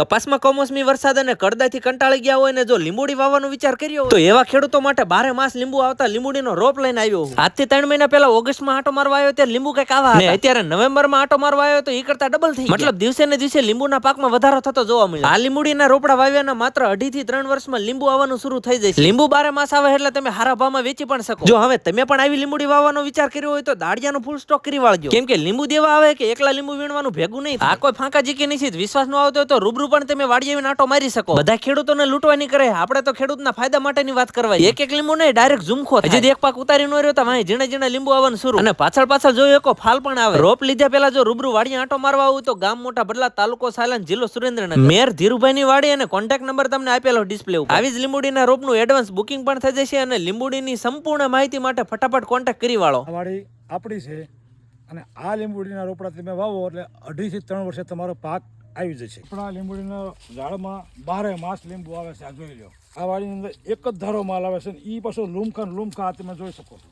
કપાસમાં કમોસમી વરસાદ અને કડદાથી કંટાળી ગયા હોય ને જો લીંબુડી વાવવાનો વિચાર કર્યો હોય તો એવા ખેડૂતો માટે બારે માસ લીંબુ આવતા લીંબુડીનો રોપ લઈને આવ્યો. આજથી ત્રણ મહિના પહેલા ઓગસ્ટમાં આટો મારવા આવ્યો ત્યારે લીંબુ કંઈક આવા ને અત્યારે નવેમ્બરમાં આટો મારવા આવ્યો તો એ કરતા ડબલ થઈ મતલબ દિવસે ને દિવસે લીંબુના પાકમાં વધારો થતો જોવા મળ્યો. આ લીંબુડીના રોપડા વાવ્યાના માત્ર અઢી થી ત્રણ વર્ષમાં લીંબુ આવવાનું શરૂ થઈ જશે લીંબુ બારે માસ આવે એટલે તમે હારા ભાવમાં વેચી પણ શકો. જો હવે તમે પણ આવી લીંબુડી વાવવાનો વિચાર કર્યો હોય તો દાડિયાનો ફૂલ સ્ટોક કરી વાળજો. કેમ કે લીંબુ દેવા આવે કે એકલા લીંબુ વીણવાનું ભેગું નહીં આ કોઈ ફાંકા જીકી નહીં વિશ્વાસ ન આવતો હોય તો રૂબરૂ પણ તમે વાડી આવીને આંટો મારી શકો. બધા ખેડૂતોને લૂંટવાની કરે. આપણે તો ખેડૂતના ફાયદા માટેની વાત કરવા એક એક લીંબુ નહીં ડાયરેક્ટ ઝુમખો. હજી એક પાક ઉતારી ન રહ્યો તો વાંહે ઝીણે ઝીણે લીંબુ આવવાનું શરૂ. અને પાછળ પાછળ જોયું એકો ફાલ પણ આવે. રોપ લીધા પહેલા જો રૂબરૂ વાડી આંટો મારવા આવું તો ગામ મોટા બદલા તાલુકો સાયલન જિલ્લો સુરેન્દ્રનગર. મેયર ધીરુભાઈ ની વાડી અને કોન્ટેક્ટ નંબર તમને આપેલો ડિસ્પ્લે ઉપર. આવી જ લીંબુડીના રોપનું એડવાન્સ બુકિંગ પણ થઈ જશે અને લીંબુડીની સંપૂર્ણ માહિતી માટે ફટાફટ કોન્ટેક્ટ કરી વાળો. વાડી આપણી છે અને આ લીંબુડીના રોપડા તમે વાવો એટલે અઢીથી ત્રણ વર્ષે તમારો પાક આવી જશે આપણા લીંબુડીના ઝાડમાં બારે માસ લીંબુ આવે છે, આ જોઈ લો આ વાડીની અંદર એક જ ધારો માલ આવે છે ને એ પાછો લૂમખા ને લૂમખા આ તમે જોઈ શકો છો.